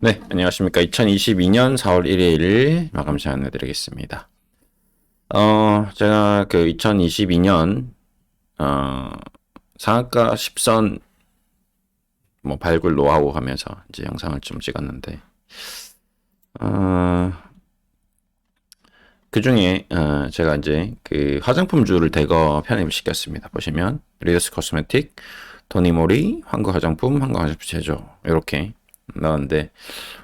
네, 안녕하십니까. 2022년 4월 1일 마감 시간 해드리겠습니다. 어, 제가 그 2022년, 어, 상한가 10선 뭐 발굴 노하우 하면서 이제 영상을 좀 찍었는데, 어, 그 중에, 어, 제가 이제 그 화장품주를 대거 편입을 시켰습니다. 보시면, 리더스 코스메틱, 토니모리, 한국 화장품, 한국 화장품 제조, 이렇게 나왔는데,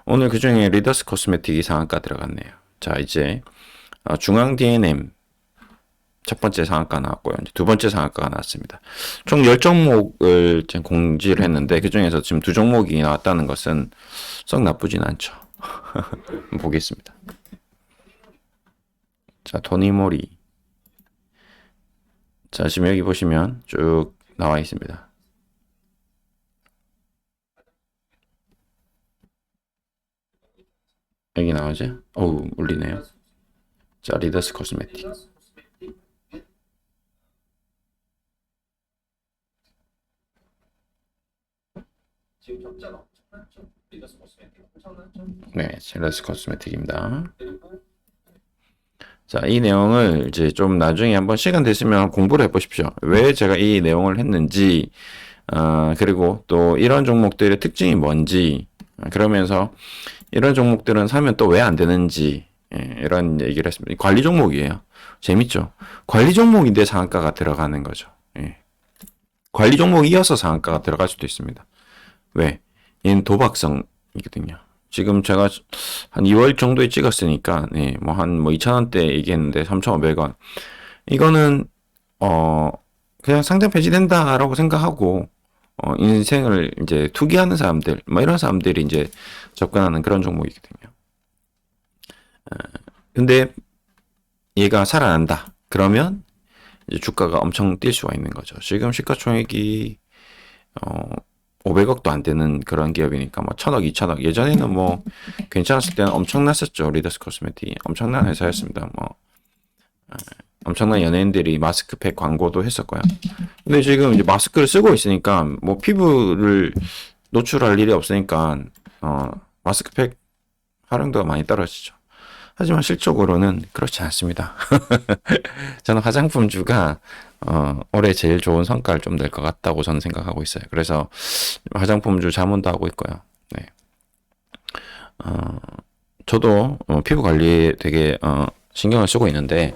오늘 그 중에 리더스 코스메틱이 상한가 들어갔네요. 자, 이제, 어, 중앙 D&M 첫 번째 상한가 나왔고요. 두 번째 상한가가 나왔습니다. 총 10종목을 지금 공지를 했는데, 그 중에서 지금 두 종목이 나왔다는 것은 썩 나쁘진 않죠. 보겠습니다. 자, 토니모리. 자, 지금 여기 보시면 쭉 나와 있습니다. 여기 나오죠? 어우, 울리네요. 자, 리더스 코스메틱. 네, 리더스 코스메틱입니다. 자, 이 내용을 이제 좀 나중에 한번 시간 되시면 공부를 해보십시오. 왜 제가 이 내용을 했는지, 어, 그리고 또 이런 종목들의 특징이 뭔지, 어, 그러면서 이런 종목들은 사면 또 왜 안 되는지, 예, 이런 얘기를 했습니다. 관리 종목이에요. 재밌죠? 관리 종목인데 상한가가 들어가는 거죠. 예. 관리 종목 이어서 상한가가 들어갈 수도 있습니다. 왜? 얘는 도박성이거든요. 지금 제가 한 2월 정도에 찍었으니까, 네, 뭐한뭐 2,000원대 얘기했는데 3,500원. 이거는, 어, 그냥 상장 폐지된다라고 생각하고, 어, 인생을 이제 투기하는 사람들, 뭐 이런 사람들이 이제 접근하는 그런 종목이거든요. 어, 근데 얘가 살아난다. 그러면 이제 주가가 엄청 뛸 수가 있는 거죠. 지금 시가총액이, 어, 500억도 안 되는 그런 기업이니까 뭐 1000억, 2000억. 예전에는 뭐 괜찮았을 때는 엄청났었죠. 리더스 코스메틱이 엄청난 회사였습니다. 뭐 에, 엄청난 연예인들이 마스크팩 광고도 했었고요. 근데 지금 이제 마스크를 쓰고 있으니까 뭐 피부를 노출할 일이 없으니까 어 마스크팩 활용도가 많이 떨어지죠. 하지만 실적으로는 그렇지 않습니다. 저는 화장품주가 어, 올해 제일 좋은 성과를 좀 낼 것 같다고 저는 생각하고 있어요. 그래서 화장품주 자문도 하고 있고요. 네. 어, 저도 어, 피부 관리에 되게 어, 신경을 쓰고 있는데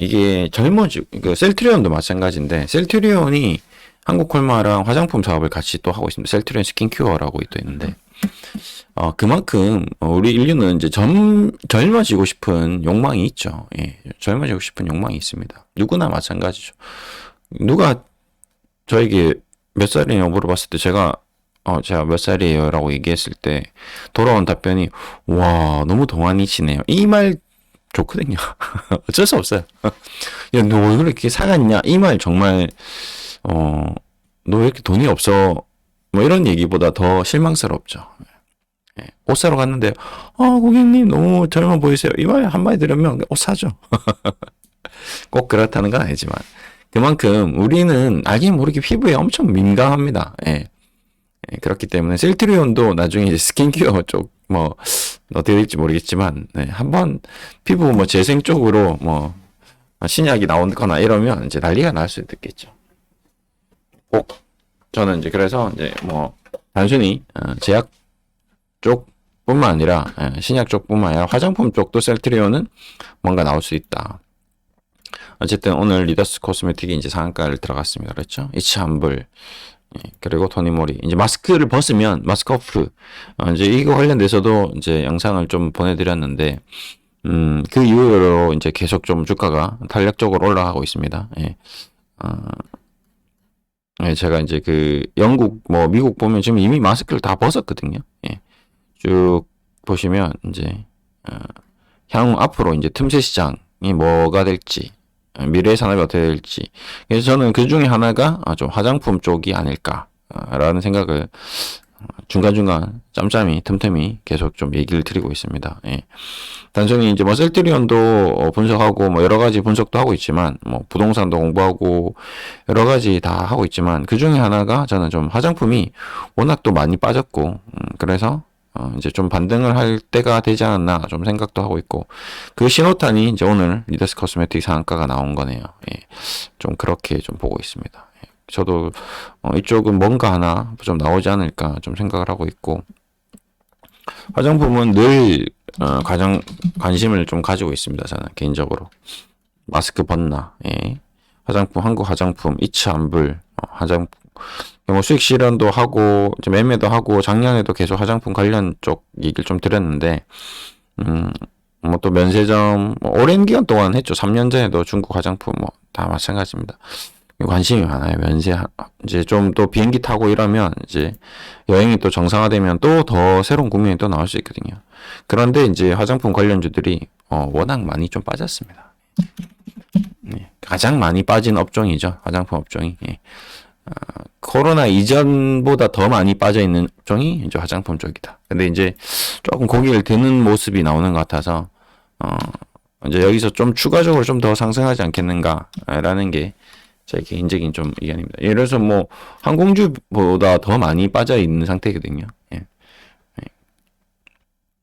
이게 젊어지고 그 셀트리온도 마찬가지인데 셀트리온이 한국콜마랑 화장품 사업을 같이 또 하고 있습니다. 셀트리온 스킨큐어라고 또 있는데 어, 그만큼 어, 우리 인류는 이제 젊, 젊어지고 싶은 욕망이 있죠. 예, 젊어지고 싶은 욕망이 있습니다. 누구나 마찬가지죠. 누가 저에게 몇 살이냐고 물어봤을 때 제가 어, 제가 몇 살이에요? 라고 얘기했을 때 돌아온 답변이 와, 너무 동안이시네요. 이 말 좋거든요. 어쩔 수 없어요. 야, 너 왜 그렇게 사갔냐? 이 말 정말 어, 너 왜 이렇게 돈이 없어? 뭐 이런 얘기보다 더 실망스럽죠. 예, 옷 사러 갔는데, 아, 고객님 너무 젊어 보이세요. 이 말 한마디 들으면 옷 사죠. 꼭 그렇다는 건 아니지만. 그만큼 우리는 알게 모르게 피부에 엄청 민감합니다. 예. 예, 그렇기 때문에 셀트리온도 나중에 이제 스킨케어 쪽, 뭐, 어떻게 될지 모르겠지만, 네, 한번 피부 뭐 재생 쪽으로 뭐, 신약이 나오거나 이러면 이제 난리가 날 수도 있겠죠. 꼭, 저는 이제 그래서 이제 뭐, 단순히, 어, 제약 쪽뿐만 아니라 예, 신약 쪽뿐만 아니라 화장품 쪽도 셀트리온은 뭔가 나올 수 있다. 어쨌든 오늘 리더스 코스메틱이 이제 상한가를 들어갔습니다. 그렇죠? 이치한불 예, 그리고 토니모리 이제 마스크를 벗으면 마스크 오프 어, 이제 이거 관련돼서도 이제 영상을 좀 보내드렸는데 음, 그 이후로 이제 계속 좀 주가가 탄력적으로 올라가고 있습니다. 예. 어, 예, 제가 이제 그 영국 뭐 미국 보면 지금 이미 마스크를 다 벗었거든요. 예. 쭉 보시면 이제 어, 향후 앞으로 이제 틈새 시장이 뭐가 될지 어, 미래의 산업이 어떻게 될지 그래서 저는 그 중에 하나가 아, 좀 화장품 쪽이 아닐까라는 생각을 어, 중간중간 짬짬이 틈틈이 계속 좀 얘기를 드리고 있습니다. 예. 단순히 이제 뭐 셀트리온도 어, 분석하고 뭐 여러 가지 분석도 하고 있지만 뭐 부동산도 공부하고 여러 가지 다 하고 있지만 그 중에 하나가 저는 좀 화장품이 워낙 또 많이 빠졌고 음, 그래서 어, 이제 좀 반등을 할 때가 되지 않았나 좀 생각도 하고 있고 그 신호탄이 이제 오늘 리더스 코스메틱 상한가가 나온 거네요. 예. 좀 그렇게 좀 보고 있습니다. 예. 저도 어, 이쪽은 뭔가 하나 좀 나오지 않을까 좀 생각을 하고 있고 화장품은 늘 어, 가장 관심을 좀 가지고 있습니다. 저는 개인적으로 마스크 벗나, 예. 화장품 한국 화장품 이츠 안불 어, 화장 뭐 수익 실현도 하고 이제 매매도 하고 작년에도 계속 화장품 관련 쪽 얘기를 좀 드렸는데 음 뭐 또 면세점 뭐 오랜 기간 동안 했죠. 3년 전에도 중국 화장품 뭐 다 마찬가지입니다. 관심이 많아요. 면세 하- 이제 좀 또 비행기 타고 이러면 이제 여행이 또 정상화되면 또 더 새로운 국면이 또 나올 수 있거든요. 그런데 이제 화장품 관련주들이 어, 워낙 많이 좀 빠졌습니다. 네, 가장 많이 빠진 업종이죠. 화장품 업종이. 예. 아, 코로나 이전보다 더 많이 빠져 있는 업종이 이제 화장품 쪽이다. 근데 이제 조금 고개를 드는 모습이 나오는 것 같아서 어, 이제 여기서 좀 추가적으로 좀 더 상승하지 않겠는가라는 게 제 개인적인 좀 의견입니다. 예를 들어서 뭐 항공주보다 더 많이 빠져 있는 상태거든요. 예.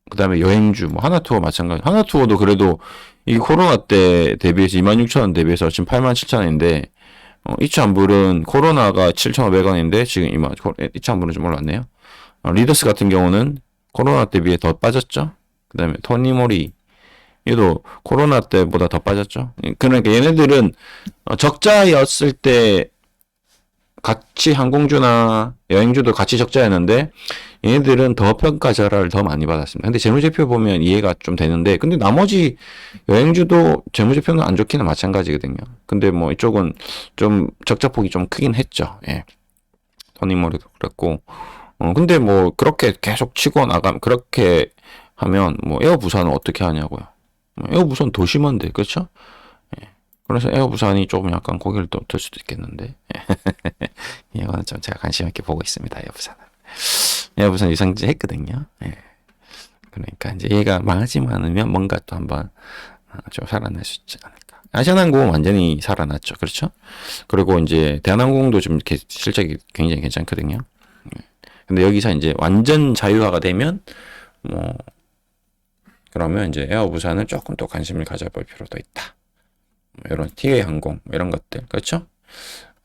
그 다음에 여행주, 뭐, 하나투어 마찬가지. 하나투어도 그래도 이 코로나 때 대비해서 26,000원 대비해서 지금 87,000원인데, 어, 이차안불은 코로나가 7,500원인데, 지금 이마, 이차안불은 좀 올랐네요. 어, 리더스 같은 경우는 코로나 대비해 더 빠졌죠? 그 다음에 토니모리, 얘도 코로나 때보다 더 빠졌죠? 그러니까 얘네들은 어, 적자였을 때 같이 항공주나 여행주도 같이 적자였는데, 얘네들은 더 평가절하를 더 많이 받았습니다. 근데 재무제표 보면 이해가 좀 되는데, 근데 나머지 여행주도 재무제표는 안 좋기는 마찬가지거든요. 근데 뭐 이쪽은 좀 적자폭이 좀 크긴 했죠. 예. 토니모리도 그랬고, 어, 근데 뭐 그렇게 계속 치고 나가면, 그렇게 하면 뭐 에어 부산은 어떻게 하냐고요. 뭐 에어 부산 더 심한데, 그렇죠? 예. 그래서 에어부산이 조금 약간 고개를 또 들 수도 있겠는데. 이거는 좀 제가 관심 있게 보고 있습니다. 에어부산은. 에어부산 유상증 했거든요. 예. 그러니까 이제 얘가 망하지만 않으면 뭔가 또 한번 어, 좀 살아날 수 있지 않을까. 아시아나항공은 완전히 살아났죠. 그렇죠? 그리고 이제 대한항공도 좀 이렇게 실적이 굉장히 괜찮거든요. 예. 근데 여기서 이제 완전 자유화가 되면 뭐 그러면 이제 에어 부산은 조금 또 관심을 가져볼 필요도 있다. 뭐 이런 티웨이 항공 뭐 이런 것들 그렇죠?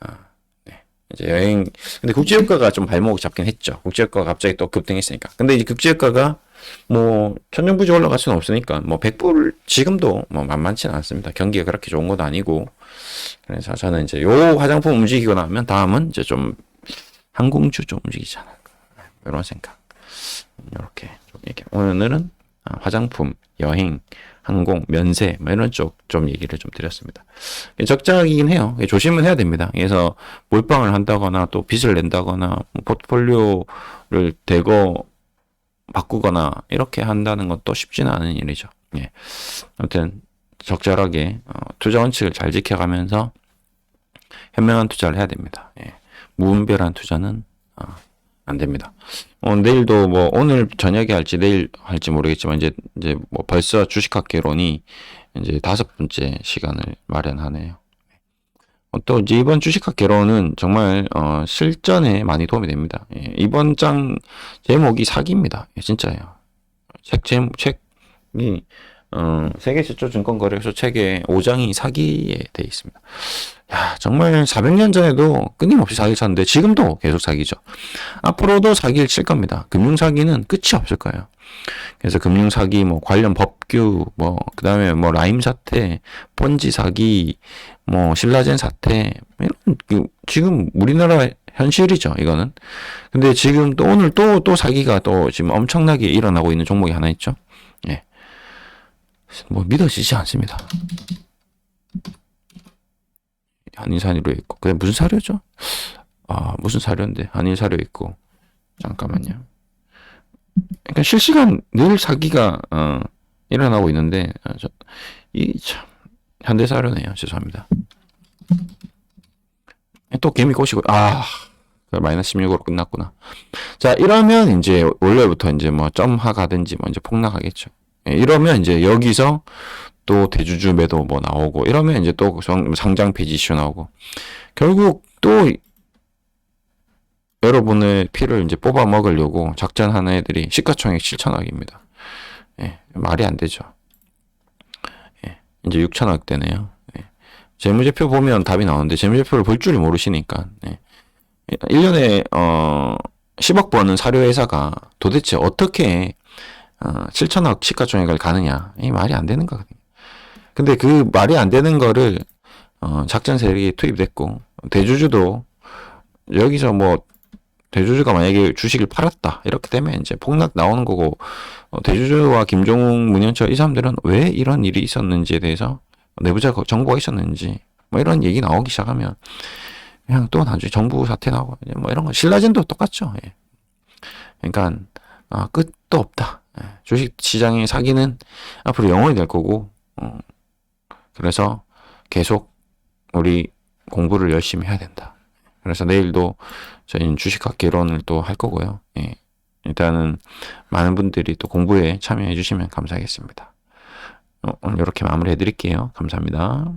아, 네. 이제 여행 근데 국제유가가 좀 발목을 잡긴 했죠. 국제유가가 갑자기 또 급등했으니까. 근데 이 국제유가가 뭐 천정부지 올라갈 수는 없으니까 뭐 100불 지금도 뭐 만만치는 않습니다. 경기가 그렇게 좋은 것도 아니고 그래서 저는 이제 요 화장품 움직이고 나면 다음은 이제 좀 항공주 좀 움직이지 않을까 이런 생각 이렇게 좀 얘기 오늘은 아, 화장품 여행 항공 면세 뭐 이런 쪽 좀 얘기를 좀 드렸습니다. 적자이긴 해요. 조심은 해야 됩니다. 그래서 몰빵을 한다거나 또 빚을 낸다거나 뭐 포트폴리오를 대거 바꾸거나 이렇게 한다는 것도 쉽지는 않은 일이죠. 예. 아무튼 적절하게 어, 투자 원칙을 잘 지켜가면서 현명한 투자를 해야 됩니다. 예. 무분별한 투자는 어, 안 됩니다. 어, 내일도 뭐 오늘 저녁에 할지 내일 할지 모르겠지만 이제 이제 뭐 벌써 주식학개론이 이제 다섯 번째 시간을 마련하네요. 어, 또 이제 이번 주식학개론은 정말 어, 실전에 많이 도움이 됩니다. 예, 이번 장 제목이 사기입니다. 예, 진짜예요. 책 제목 책이 어, 세계 최초 증권 거래소 책에 5장이 사기에 돼 있습니다. 야, 정말 400년 전에도 끊임없이 사기를 쳤는데 지금도 계속 사기죠. 앞으로도 사기를 칠 겁니다. 금융 사기는 끝이 없을 거예요. 그래서 금융 사기 뭐 관련 법규 뭐 그다음에 뭐 라임 사태, 펀지 사기, 뭐 신라젠 사태 이런 그 지금 우리나라 현실이죠, 이거는. 근데 지금 또 오늘 또또 사기가 또 지금 엄청나게 일어나고 있는 종목이 하나 있죠. 예. 뭐 믿어지지 않습니다. 한일 사료로 있고 그게 무슨 사료죠? 아 무슨 사료인데 한일 사료 있고 잠깐만요. 그러니까 실시간 늘 사기가 어, 일어나고 있는데 아, 이참 현대 사료네요. 죄송합니다. 또 개미 꼬시고 아 마이너스 16으로 끝났구나. 자 이러면 이제 원래부터 이제 뭐 점하 가든지 뭐 이제 폭락하겠죠. 예, 이러면 이제 여기서 또 대주주 매도 뭐 나오고 이러면 이제 또 성- 상장 폐지 이슈 나오고 결국 또 여러분의 피를 이제 뽑아 먹으려고 작전하는 애들이 시가총액 7천억입니다. 예, 말이 안 되죠. 예, 이제 6천억 되네요. 예. 재무제표 보면 답이 나오는데 재무제표를 볼 줄을 모르시니까 예. 1년에 어 10억 버는 사료 회사가 도대체 어떻게 어 7천억 시가총액을 가느냐 이 말이 안 되는 거거든요. 근데 그 말이 안 되는 거를 어 작전 세력이 투입됐고 대주주도 여기서 뭐 대주주가 만약에 주식을 팔았다 이렇게 되면 이제 폭락 나오는 거고 어, 대주주와 김종욱, 문현철 이 사람들은 왜 이런 일이 있었는지에 대해서 내부자 정보가 있었는지 뭐 이런 얘기 나오기 시작하면 그냥 또 나중에 정부 사태 나오고 뭐 이런 거 신라젠도 똑같죠. 예. 그러니까 아, 끝도 없다. 예. 주식 시장의 사기는 앞으로 영원히 될 거고 어, 그래서 계속 우리 공부를 열심히 해야 된다. 그래서 내일도 저희는 주식학 개론을 또 할 거고요. 예. 일단은 많은 분들이 또 공부에 참여해 주시면 감사하겠습니다. 어, 오늘 이렇게 마무리해 드릴게요. 감사합니다.